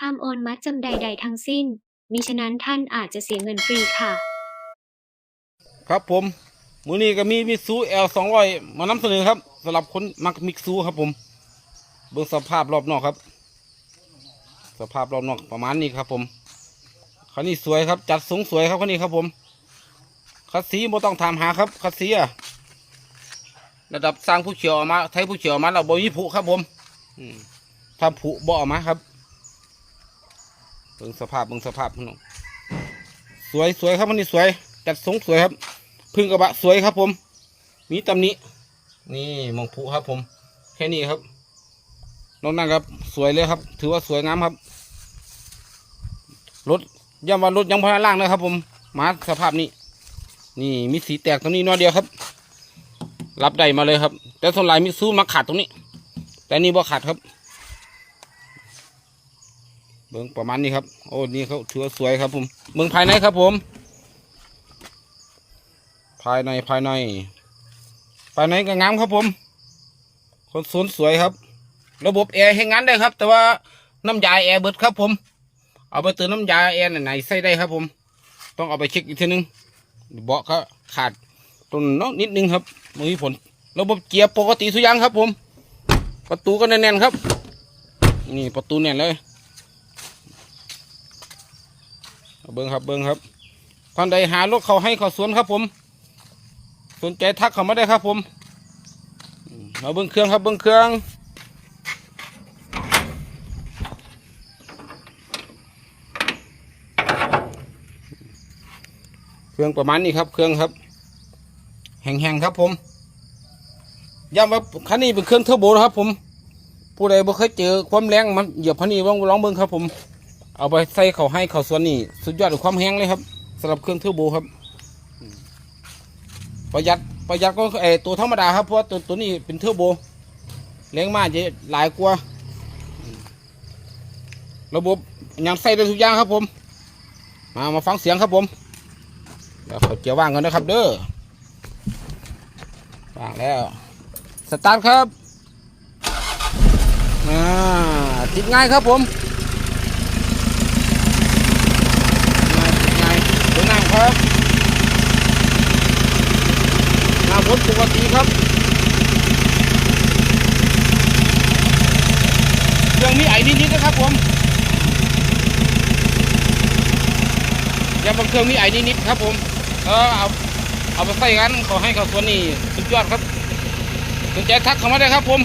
ห้ามโอนมัดจำใด ๆ ทั้งสิ้น มิฉะนั้นท่านอาจจะเสียเงินฟรีค่ะ ครับผม มือนี้ก็มีมิซูเอลสองร้อยมานำเสนอครับสำหรับคนมักมิกซูครับผม เบื้องสภาพรอบนอกครับ สภาพรอบนอกประมาณนี้ครับผมคันนี้สวยครับ จัดสูงสวยครับคันนี้ครับผมคัดสีบ่ต้องถามหาครับคัดสีอะระดับสร้างผู้เขียวออกมา ไทยผู้เขียวออกมาเราบ่มีผุครับผมอืมถ้าผุบ่ออกมาครับ เบิ่งสภาพเบิ่งสภาพพี่น้องสวยสวยครับคันนี้สวยจัดทรงสวยครับ พึ่งกระบะสวยครับ ผม มีตำหนินี่มองผุครับ ผม แค่นี้ครับน้อกนั้นครับ สวยเลยครับ ถือว่าสวยงามครับรถย่ำว่ารถยังพอล่างนะครับ ผมมาสภาพนี้ นี่มีสีแตกตรงนี้น้อยเดียวครับ รับได้มาเลยครับ แต่ส่วนลายมีซูมาขาดตรงนี้ แต่นี่บ่ขาดครับ เบิ้งประมาณนี้ครับโอ้นี่เขาถือว่าสวยครับ ผมเบิ้งภายในครับ ผม ภายในภายใน ภายในก็งามครับ ผม คนสวนสวยครับ ระบบแอร์ให้งานได้ครับ แต่ว่าน้ำยาแอร์เบิดครับ ผม เอาไปเติมน้ำยาแอร์ไหนใส่ได้ครับ ผม ต้องเอาไปเช็คอีกทีนึงเบาะก็ขาดตรงน้องนิดนึงครับมมีผล ระบบเกียร์ปกติทุกอย่างครับ ผม ประตูก็แน่นๆครับ นี่ประตูแน่นเลย เบิ้งครับเบิ้งครับท่านใดหารถเขาให้เขาสวนครับผม สนใจทักเขาไมาได้ครับผมอืมาเบิ้งเครื่องครับเบิ้งเครื่องเครื่องประมาณนี้ครับ เครื่องครับ แห้งๆครับผมย้ำว่าคันนี้เป็นเครื่องเทอร์โบนะครับผม ผู้ใดบ่เคยเจอความแรงมันเหยียบพันนี้ลองลองเบิ้งครับผม เอาไปใส่เขาให้เขาสวนนี่สุดยอดของความแห้งเลยครับสำหรับเครื่องเทอร์โบครับประหยัดประหยัดก็ไอตัวธรรมดาครับเพราะว่าตัวตัวนี้เป็นเทอร์โบแรงมากจะหลายกว่าระบบยังใส่ได้ทุกอย่างครับผม มามาฟังเสียงครับผมเดี๋ยวเขาเจียวว่างกันนะครับ เด้อว่างแล้วสตาร์ทครับอ่าติดง่ายครับผมง่ายติดง่ายสวยงามครับ ถปกติครับเครื่องนี้ไอ้นิดๆนะครับผมยังบางเครื่องนี้ไอ้นิดๆครับ ผมเออเอาเอาไปใส่กันขอให้เขาส่วนนี้สุดยอดครับสนใจทักเข้ามาได้ครับผม